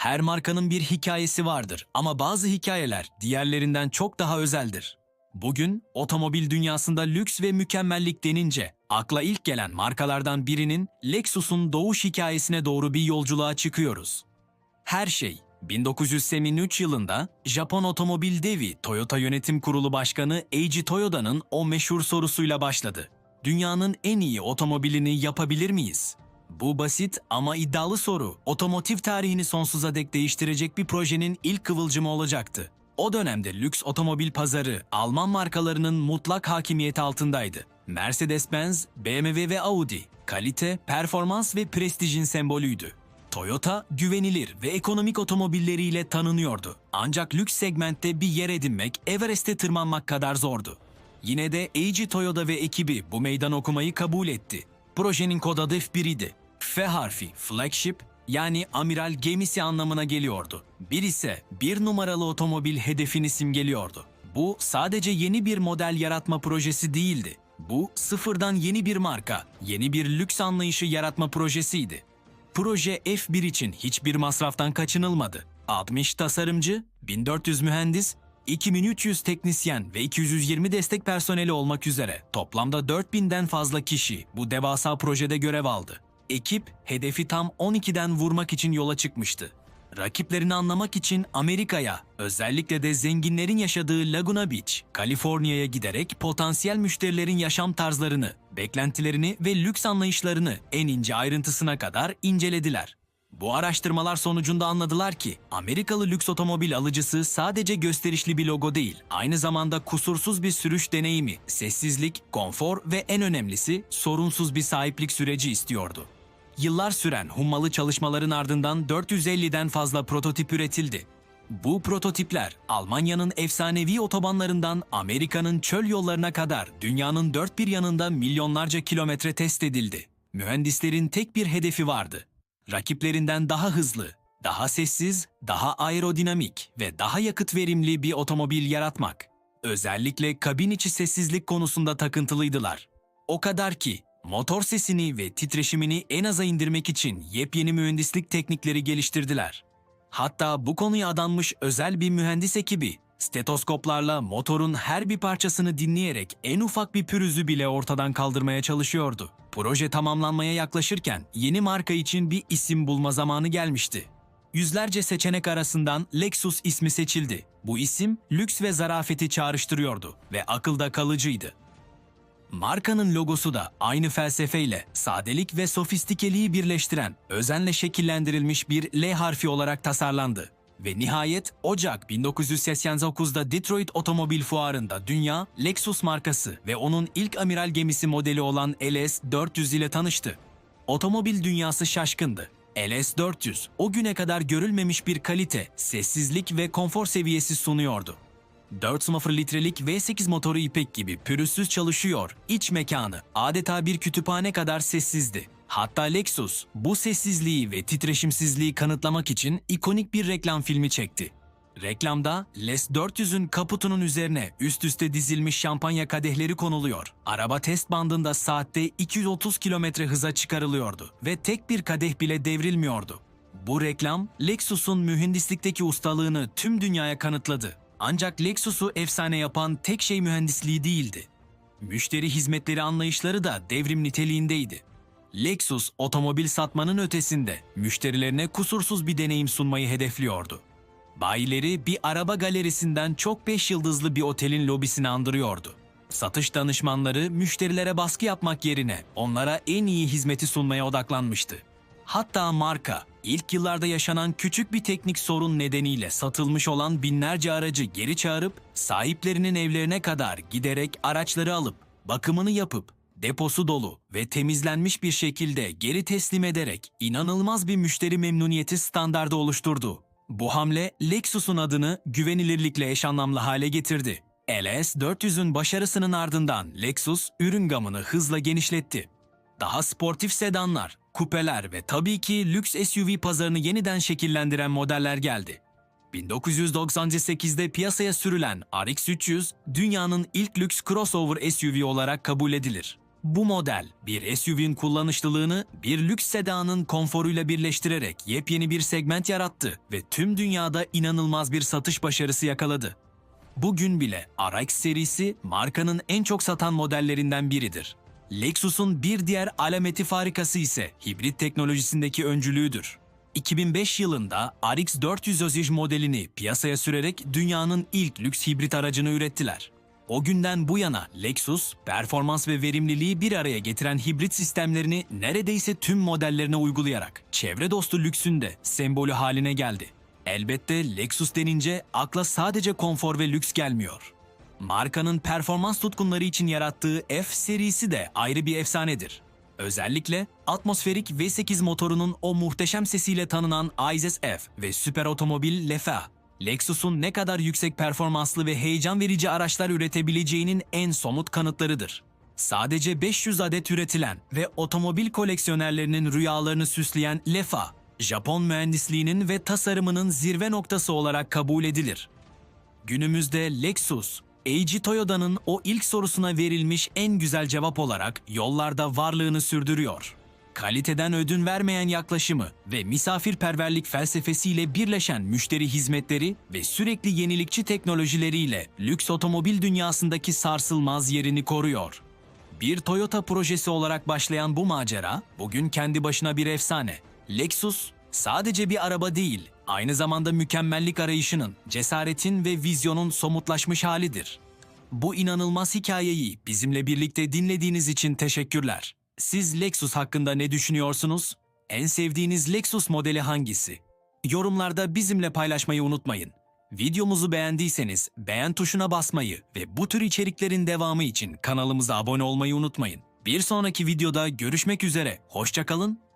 Her markanın bir hikayesi vardır ama bazı hikayeler diğerlerinden çok daha özeldir. Bugün otomobil dünyasında lüks ve mükemmellik denince akla ilk gelen markalardan birinin Lexus'un doğuş hikayesine doğru bir yolculuğa çıkıyoruz. Her şey 1983 yılında Japon otomobil devi Toyota Yönetim Kurulu Başkanı Eiji Toyoda'nın o meşhur sorusuyla başladı. Dünyanın en iyi otomobilini yapabilir miyiz? Bu basit ama iddialı soru otomotiv tarihini sonsuza dek değiştirecek bir projenin ilk kıvılcımı olacaktı. O dönemde lüks otomobil pazarı Alman markalarının mutlak hakimiyeti altındaydı. Mercedes-Benz, BMW ve Audi kalite, performans ve prestijin sembolüydü. Toyota güvenilir ve ekonomik otomobilleriyle tanınıyordu. Ancak lüks segmentte bir yer edinmek Everest'e tırmanmak kadar zordu. Yine de Eiji Toyota ve ekibi bu meydan okumayı kabul etti. Projenin kod adı F1 idi. F harfi flagship yani amiral gemisi anlamına geliyordu. Bir ise bir numaralı otomobil hedefini simgeliyordu. Bu sadece yeni bir model yaratma projesi değildi. Bu sıfırdan yeni bir marka, yeni bir lüks anlayışı yaratma projesiydi. Proje F1 için hiçbir masraftan kaçınılmadı. 60 tasarımcı, 1400 mühendis, 2300 teknisyen ve 220 destek personeli olmak üzere toplamda 4000'den fazla kişi bu devasa projede görev aldı. Ekip hedefi tam 12'den vurmak için yola çıkmıştı. Rakiplerini anlamak için Amerika'ya, özellikle de zenginlerin yaşadığı Laguna Beach, Kaliforniya'ya giderek potansiyel müşterilerin yaşam tarzlarını, beklentilerini ve lüks anlayışlarını en ince ayrıntısına kadar incelediler. Bu araştırmalar sonucunda anladılar ki Amerikalı lüks otomobil alıcısı sadece gösterişli bir logo değil, aynı zamanda kusursuz bir sürüş deneyimi, sessizlik, konfor ve en önemlisi sorunsuz bir sahiplik süreci istiyordu. Yıllar süren hummalı çalışmaların ardından 450'den fazla prototip üretildi. Bu prototipler Almanya'nın efsanevi otobanlarından Amerika'nın çöl yollarına kadar dünyanın dört bir yanında milyonlarca kilometre test edildi. Mühendislerin tek bir hedefi vardı. Rakiplerinden daha hızlı, daha sessiz, daha aerodinamik ve daha yakıt verimli bir otomobil yaratmak. Özellikle kabin içi sessizlik konusunda takıntılıydılar. O kadar ki motor sesini ve titreşimini en aza indirmek için yepyeni mühendislik teknikleri geliştirdiler. Hatta bu konuya adanmış özel bir mühendis ekibi stetoskoplarla motorun her bir parçasını dinleyerek en ufak bir pürüzü bile ortadan kaldırmaya çalışıyordu. Proje tamamlanmaya yaklaşırken yeni marka için bir isim bulma zamanı gelmişti. Yüzlerce seçenek arasından Lexus ismi seçildi. Bu isim lüks ve zarafeti çağrıştırıyordu ve akılda kalıcıydı. Markanın logosu da aynı felsefeyle sadelik ve sofistikeliği birleştiren, özenle şekillendirilmiş bir L harfi olarak tasarlandı. Ve nihayet Ocak 1989'da Detroit Otomobil Fuarı'nda dünya Lexus markası ve onun ilk amiral gemisi modeli olan LS400 ile tanıştı. Otomobil dünyası şaşkındı. LS400 o güne kadar görülmemiş bir kalite, sessizlik ve konfor seviyesi sunuyordu. 4.0 litrelik V8 motoru ipek gibi pürüzsüz çalışıyor, iç mekanı adeta bir kütüphane kadar sessizdi. Hatta Lexus bu sessizliği ve titreşimsizliği kanıtlamak için ikonik bir reklam filmi çekti. Reklamda Les 400'ün kaputunun üzerine üst üste dizilmiş şampanya kadehleri konuluyor. Araba test bandında saatte 230 km hıza çıkarılıyordu ve tek bir kadeh bile devrilmiyordu. Bu reklam Lexus'un mühendislikteki ustalığını tüm dünyaya kanıtladı. Ancak Lexus'u efsane yapan tek şey mühendisliği değildi. Müşteri hizmetleri anlayışları da devrim niteliğindeydi. Lexus otomobil satmanın ötesinde müşterilerine kusursuz bir deneyim sunmayı hedefliyordu. Bayileri bir araba galerisinden çok beş yıldızlı bir otelin lobisini andırıyordu. Satış danışmanları müşterilere baskı yapmak yerine onlara en iyi hizmeti sunmaya odaklanmıştı. Hatta marka ilk yıllarda yaşanan küçük bir teknik sorun nedeniyle satılmış olan binlerce aracı geri çağırıp sahiplerinin evlerine kadar giderek araçları alıp bakımını yapıp deposu dolu ve temizlenmiş bir şekilde geri teslim ederek inanılmaz bir müşteri memnuniyeti standardı oluşturdu. Bu hamle Lexus'un adını güvenilirlikle eş anlamlı hale getirdi. LS 400'ün başarısının ardından Lexus ürün gamını hızla genişletti. Daha sportif sedanlar, kupeler ve tabii ki lüks SUV pazarını yeniden şekillendiren modeller geldi. 1998'de piyasaya sürülen RX 300, dünyanın ilk lüks crossover SUV olarak kabul edilir. Bu model bir SUV'in kullanışlılığını bir lüks sedanın konforuyla birleştirerek yepyeni bir segment yarattı ve tüm dünyada inanılmaz bir satış başarısı yakaladı. Bugün bile RX serisi markanın en çok satan modellerinden biridir. Lexus'un bir diğer alameti farikası ise hibrit teknolojisindeki öncülüğüdür. 2005 yılında RX 400 Ozij modelini piyasaya sürerek dünyanın ilk lüks hibrit aracını ürettiler. O günden bu yana Lexus, performans ve verimliliği bir araya getiren hibrit sistemlerini neredeyse tüm modellerine uygulayarak çevre dostu lüksün de sembolü haline geldi. Elbette Lexus denince akla sadece konfor ve lüks gelmiyor. Markanın performans tutkunları için yarattığı F serisi de ayrı bir efsanedir. Özellikle atmosferik V8 motorunun o muhteşem sesiyle tanınan Isis F ve süper otomobil Lefa, Lexus'un ne kadar yüksek performanslı ve heyecan verici araçlar üretebileceğinin en somut kanıtlarıdır. Sadece 500 adet üretilen ve otomobil koleksiyonerlerinin rüyalarını süsleyen Lefa, Japon mühendisliğinin ve tasarımının zirve noktası olarak kabul edilir. Günümüzde Lexus, Eiji Toyota'nın o ilk sorusuna verilmiş en güzel cevap olarak yollarda varlığını sürdürüyor. Kaliteden ödün vermeyen yaklaşımı ve misafirperverlik felsefesiyle birleşen müşteri hizmetleri ve sürekli yenilikçi teknolojileriyle lüks otomobil dünyasındaki sarsılmaz yerini koruyor. Bir Toyota projesi olarak başlayan bu macera bugün kendi başına bir efsane. Lexus sadece bir araba değil, aynı zamanda mükemmellik arayışının, cesaretin ve vizyonun somutlaşmış halidir. Bu inanılmaz hikayeyi bizimle birlikte dinlediğiniz için teşekkürler. Siz Lexus hakkında ne düşünüyorsunuz? En sevdiğiniz Lexus modeli hangisi? Yorumlarda bizimle paylaşmayı unutmayın. Videomuzu beğendiyseniz beğen tuşuna basmayı ve bu tür içeriklerin devamı için kanalımıza abone olmayı unutmayın. Bir sonraki videoda görüşmek üzere. Hoşçakalın